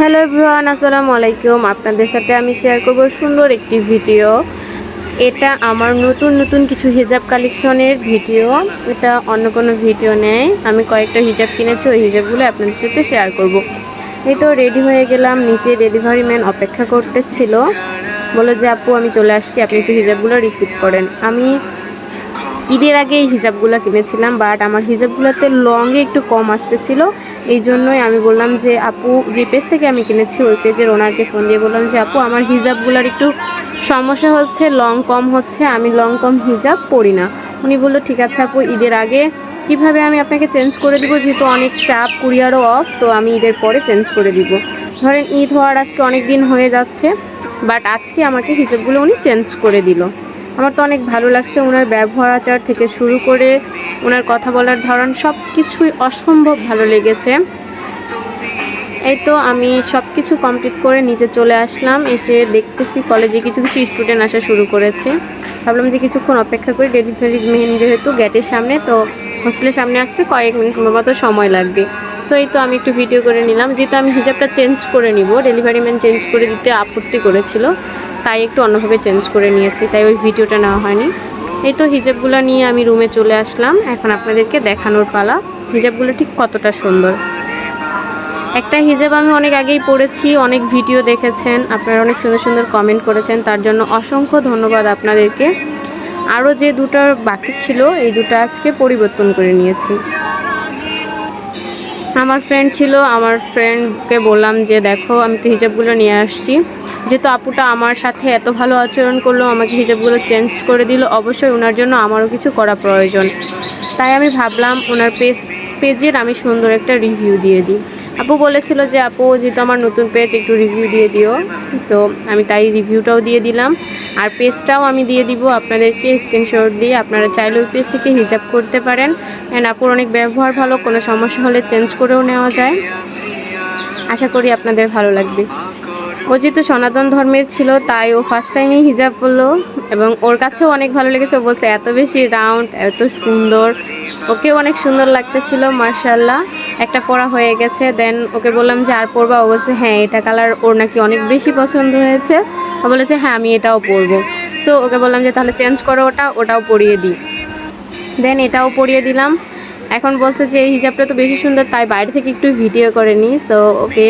Hello everyone, আসসালামু আলাইকুম। আপনাদের সাথে আমি শেয়ার করব সুন্দর একটি ভিডিও এটা আমার নতুন নতুন কিছু হিজাব কালেকশনের ভিডিও এটা অন্য কোনো ভিডিও নেই। আমি কয়েকটা হিজাব কিনেছি, ওই হিজাবগুলো আপনাদের সাথে শেয়ার করব। এই তো রেডি হয়ে গেলাম। নিচে ডেলিভারি ম্যান অপেক্ষা করতেছিল। বলে যে, আপু, আমি চলে আসছি। আপনি একটু হিজাবগুলো রিসিভ করেন। আমি ঈদের আগে এই হিজাবগুলো কিনেছিলাম বাট আমার হিজাবগুলোতে লংয়ে একটু কম আসতেছিল। এই জন্যই আমি বললাম যে আপু, যে পেজ থেকে আমি কিনেছি, ওই পেজের ওনারকে ফোন দিয়ে বললাম যে, আপু, আমার হিজাবগুলোর একটু সমস্যা হচ্ছে লং কম হচ্ছে, আমি লং কম হিজাব পরি না। উনি বলল, ঠিক আছে আপু, ঈদের আগে কীভাবে আমি আপনাকে চেঞ্জ করে দিব? যেহেতু অনেক চাপ কুরিয়ারও অফ তো আমি ঈদের পরে চেঞ্জ করে দিব। ধরেন, ঈদ হওয়ার আজকে অনেক দিন হয়ে যাচ্ছে বাট আজকে আমাকে হিজাবগুলো উনি চেঞ্জ করে দিল। আমার তো অনেক ভালো লাগছে ওনার ব্যবহার আচার থেকে শুরু করে ওনার কথা বলার ধরন সব কিছুই অসম্ভব ভালো লেগেছে। এই তো আমি সব কিছু কমপ্লিট করে নিচে চলে আসলাম, এসে দেখতেছি কলেজে কিছু কিছু স্টুডেন্ট আসা শুরু করেছে। ভাবলাম যে কিছুক্ষণ অপেক্ষা করি ডেলিভারি মেন যেহেতু গেটের সামনে, তো হোস্টেলের সামনে আসতে কয়েক মিনিট মতো সময় লাগবে। তো এই তো আমি একটু ভিডিও করে নিলাম, যেহেতু আমি হিজাবটা চেঞ্জ করে নিব ডেলিভারি ম্যান চেঞ্জ করে দিতে আপত্তি করেছিল। তাই একটু অন্যভাবে চেঞ্জ করে নিয়েছি, তাই ওই ভিডিওটা নেওয়া হয়নি। এই তো হিজাবগুলো নিয়ে আমি রুমে চলে আসলাম। এখন আপনাদেরকে দেখানোর পালা। হিজাবগুলো ঠিক কতটা সুন্দর। একটা হিজাব আমি অনেক আগেই পড়েছি, অনেক ভিডিও দেখেছেন, আপনারা অনেক সুন্দর সুন্দর কমেন্ট করেছেন, তার জন্য অসংখ্য ধন্যবাদ আপনাদেরকে। আরও যে দুটার বাকি ছিল, এই দুটো আজকে পরিবর্তন করে নিয়েছি। আমার ফ্রেন্ড ছিল, আমার ফ্রেন্ডকে বললাম যে, দেখো, আমি তো হিজাবগুলো নিয়ে আসছি। যেহেতু আপুটা আমার সাথে এত ভালো আচরণ করল, আমাকে হিজাবগুলো চেঞ্জ করে দিল, অবশ্যই ওনার জন্য আমারও কিছু করা প্রয়োজন। তাই আমি ভাবলাম ওনার পেজ পেজের আমি সুন্দর একটা রিভিউ দিয়ে দিই। আপু বলেছিল যে, আপু, যেহেতু আমার নতুন পেজ একটু রিভিউ দিয়ে দিও। সো আমি তাই রিভিউটাও দিয়ে দিলাম। আর পেজটাও আমি দিয়ে দিব আপনাদেরকে স্ক্রিনশট দিয়ে। আপনারা চাইলে ওই পেজ থেকে হিজাব করতে পারেন। অ্যান্ড আপুর অনেক ব্যবহার ভালো, কোনো সমস্যা হলে চেঞ্জ করেও নেওয়া যায়। আশা করি আপনাদের ভালো লাগবে। ও যেহেতু সনাতন ধর্মের ছিল, তাই ও ফার্স্ট টাইমেই হিজাব পরলো এবং ওর কাছেও অনেক ভালো লেগেছে। ও বলছে, এত বেশি রাউন্ড এত সুন্দর। ওকেও অনেক সুন্দর লাগতেছিল মার্শাল্লাহ একটা পরা হয়ে গেছে দেন ওকে বললাম যে, আর পরবা ও বলছে হ্যাঁ এটা কালার ওর নাকি অনেক বেশি পছন্দ হয়েছে। ও বলেছে হ্যাঁ আমি এটাও পরবো সো ওকে বললাম যে, তাহলে চেঞ্জ করো ওটা, ওটাও পরিয়ে দিই। দেন এটাও পরিয়ে দিলাম। এখন বলছে যে, এই হিজাবটা তো বেশি সুন্দর, তাই বাইরে থেকে একটু ভিডিও করে নিই। সো ওকে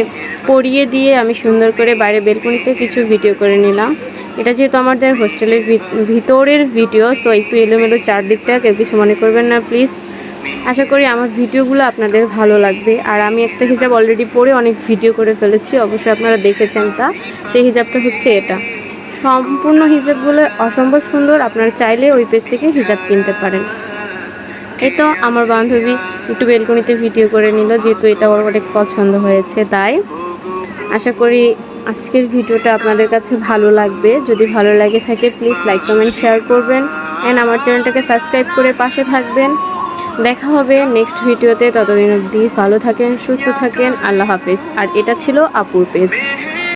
পরিয়ে দিয়ে আমি সুন্দর করে বাইরে বেলকনিতে কিছু ভিডিও করে নিলাম। এটা যেহেতু আমাদের হোস্টেলের ভিতরের ভিডিও সো একটু এলোমেলো চারদিকটা কেউ কিছু মনে করবেন না প্লিজ আশা করি আমার ভিডিওগুলো আপনাদের ভালো লাগবে। আর আমি একটা হিজাব অলরেডি পরে অনেক ভিডিও করে ফেলেছি, অবশ্যই আপনারা দেখেছেন তা। সেই হিজাবটা হচ্ছে এটা। সম্পূর্ণ হিজাবগুলো অসম্ভব সুন্দর, আপনারা চাইলে ওই পেজ থেকে হিজাব কিনতে পারেন। এই তো আমার বান্ধবী একটু বেলকনিতে ভিডিও করে নিল, যেহেতু এটা ওর অনেক পছন্দ হয়েছে, তাই আশা করি আজকের ভিডিওটা আপনাদের কাছে ভালো লাগবে। যদি ভালো লাগে থাকে প্লিজ লাইক কমেন্ট শেয়ার করবেন। অ্যান্ড আমার চ্যানেলটাকে সাবস্ক্রাইব করে পাশে থাকবেন। দেখা হবে নেক্সট ভিডিওতে ততদিন অবধি ভালো থাকেন, সুস্থ থাকেন। আল্লাহ হাফিজ। আর এটা ছিল আপুর পেজ